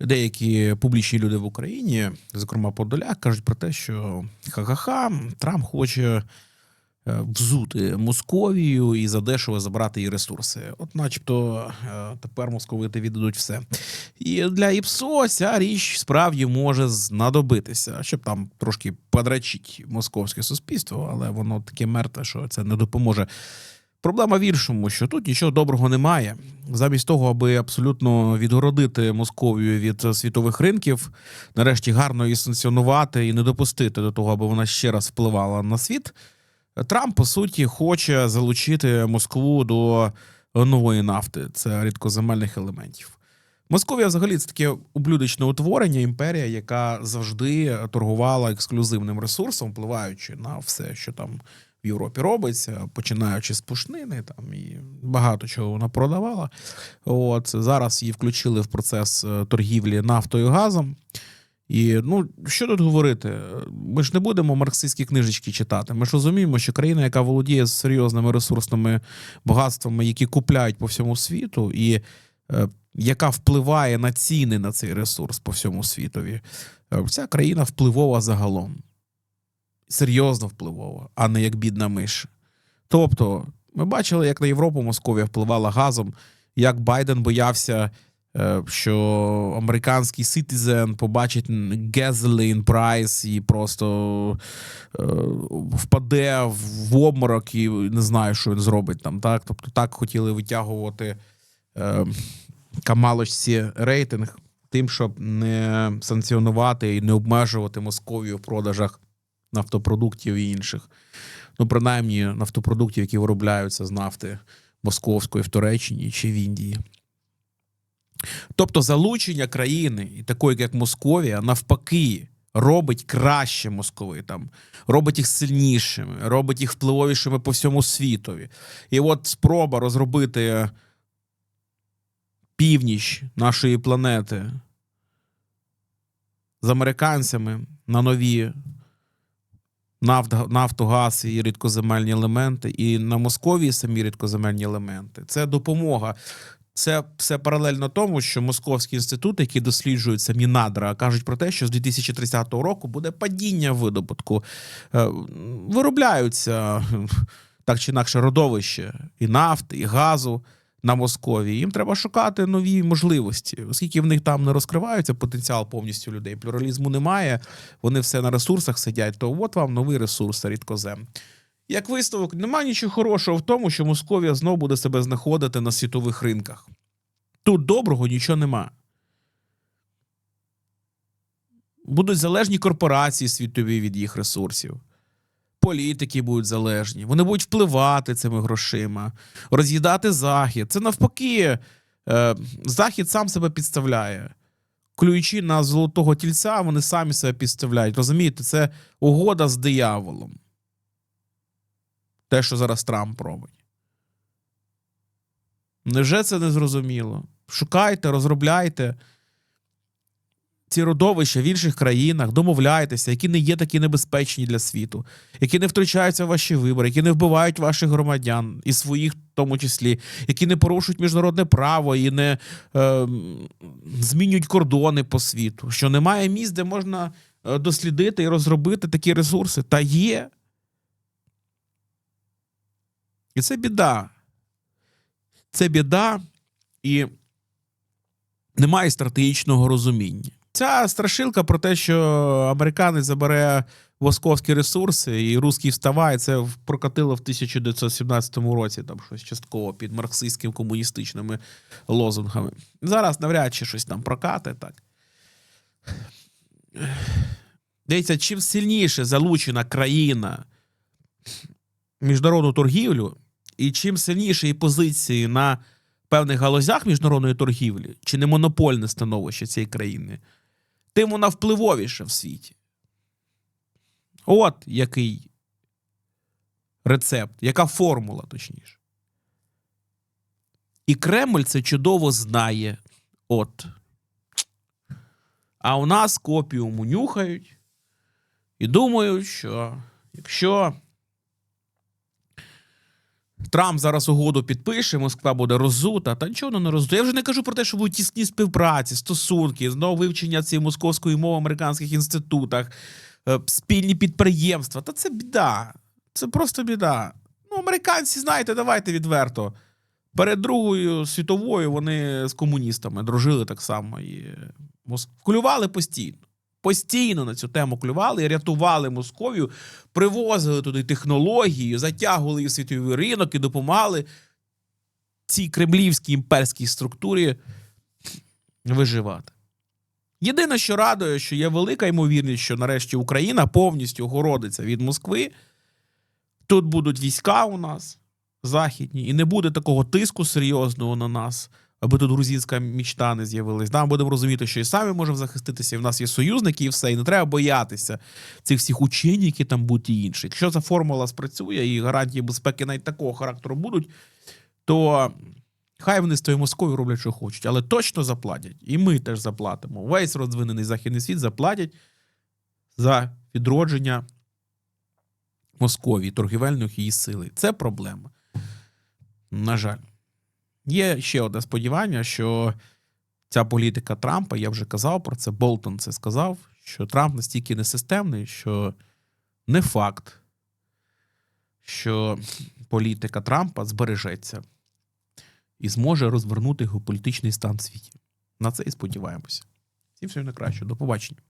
деякі публічні люди в Україні, зокрема Подоляк, кажуть про те, що ха-ха-ха, Трамп хоче е, взути Московію і задешево забрати її ресурси. От, начебто, е, тепер московити віддадуть все. І для ІПСО ця річ справді може знадобитися, щоб там трошки подрачить московське суспільство, але воно таке мертве, що це не допоможе. Проблема в іншому, що тут нічого доброго немає. Замість того, аби абсолютно відгородити Московію від світових ринків, нарешті гарно її санкціонувати і не допустити до того, аби вона ще раз впливала на світ. Трамп, по суті, хоче залучити Москву до нової нафти, це рідкоземельних елементів. Московія взагалі це таке ублюдочне утворення, імперія, яка завжди торгувала ексклюзивним ресурсом, впливаючи на все, що там в Європі робиться, починаючи з пушнини, там і багато чого вона продавала. От зараз її включили в процес е, торгівлі нафтою газом. І ну що тут говорити? Ми ж не будемо марксистські книжечки читати. Ми ж розуміємо, що країна, яка володіє серйозними ресурсними багатствами, які купляють по всьому світу, і е, яка впливає на ціни на цей ресурс по всьому світові, е, ця країна впливова загалом. Серйозно впливова, а не як бідна миш. Тобто, ми бачили, як на Європу Московія впливала газом, як Байден боявся, е, що американський ситизен побачить gasoline прайс і просто е, впаде в обморок і не знає, що він зробить там. Так? Тобто, так хотіли витягувати е, Камалочці рейтинг тим, щоб не санкціонувати і не обмежувати Московію в продажах нафтопродуктів і інших. Ну, принаймні, нафтопродуктів, які виробляються з нафти московської в Туреччині чи в Індії. Тобто залучення країни, і такої, як Московія, навпаки, робить краще московитам, робить їх сильнішими, робить їх впливовішими по всьому світові. І от спроба розробити північ нашої планети з американцями на нові нафт, нафту, газ і рідкоземельні елементи, і на Московії самі рідкоземельні елементи. Це допомога. Це все паралельно тому, що московські інститути, які досліджують самі надра, кажуть про те, що з 2030 року буде падіння видобутку. Е, Виробляються так чи інакше родовище і нафти, і газу на Московії. Їм треба шукати нові можливості, оскільки в них там не розкривається потенціал повністю людей. Плюралізму немає, вони все на ресурсах сидять. То от вам новий ресурс рідкозем. Як висновок, немає нічого хорошого в тому, що Московія знову буде себе знаходити на світових ринках. Тут доброго нічого нема. Будуть залежні корпорації світові від їх ресурсів. Політики будуть залежні, вони будуть впливати цими грошима, роз'їдати захід. Це навпаки, е, захід сам себе підставляє. Клюючи на золотого тільця, вони самі себе підставляють. Розумієте, це угода з дияволом. Те, що зараз Трамп робить. Невже це не зрозуміло? Шукайте, розробляйте ці родовища в інших країнах, домовляйтеся, які не є такі небезпечні для світу, які не втручаються в ваші вибори, які не вбивають ваших громадян і своїх, в тому числі, які не порушують міжнародне право і не е, змінюють кордони по світу. Що немає місць, де можна е, дослідити і розробити такі ресурси. Та є. І це біда. Це біда, і немає стратегічного розуміння. Ця страшилка про те, що американець забере московські ресурси і русський вставає, це прокатило в 1917 році, там щось частково під марксистськими комуністичними лозунгами. Зараз навряд чи щось там прокати, так. Дивіться, чим сильніше залучена країна міжнародну торгівлю, і чим сильніше її позиції на певних галузях міжнародної торгівлі, чи не монопольне становище цієї країни, тим вона впливовіша в світі. От який рецепт, яка формула, точніше. І Кремль це чудово знає. От. А у нас копіуму нюхають і думають, що якщо Трамп зараз угоду підпише, Москва буде роззута. Та нічого не роззута. Я вже не кажу про те, що будуть тісні співпраці, стосунки, знову вивчення цієї московської мови в американських інститутах, е, спільні підприємства. Та це біда. Це просто біда. Ну, американці, знаєте, давайте відверто. Перед Другою світовою вони з комуністами дружили так само і мос- клювали постійно. Постійно на цю тему клювали рятували Московію, привозили туди технології, затягували її світовий ринок і допомагали цій кремлівській імперській структурі виживати. Єдине, що радує, що є велика ймовірність, що нарешті Україна повністю огородиться від Москви. Тут будуть війська у нас західні, і не буде такого тиску серйозного на нас, аби тут грузинська мічта не з'явилась. Нам будемо розуміти, що і самі можемо захиститися, і в нас є союзники, і все, і не треба боятися цих всіх учень, які там будуть і інші. Якщо ця формула спрацює і гарантії безпеки навіть такого характеру будуть, то хай вони з тою Москвою роблять, що хочуть, але точно заплатять. І ми теж заплатимо. Весь розвинений західний світ заплатять за відродження Московії, торгівельних її сили. Це проблема. На жаль. Є ще одне сподівання, що ця політика Трампа, я вже казав про це, Болтон це сказав, що Трамп настільки несистемний, що не факт, що політика Трампа збережеться і зможе розвернути геополітичний стан в світі. На це і сподіваємося. Всім всього найкращого. До побачення.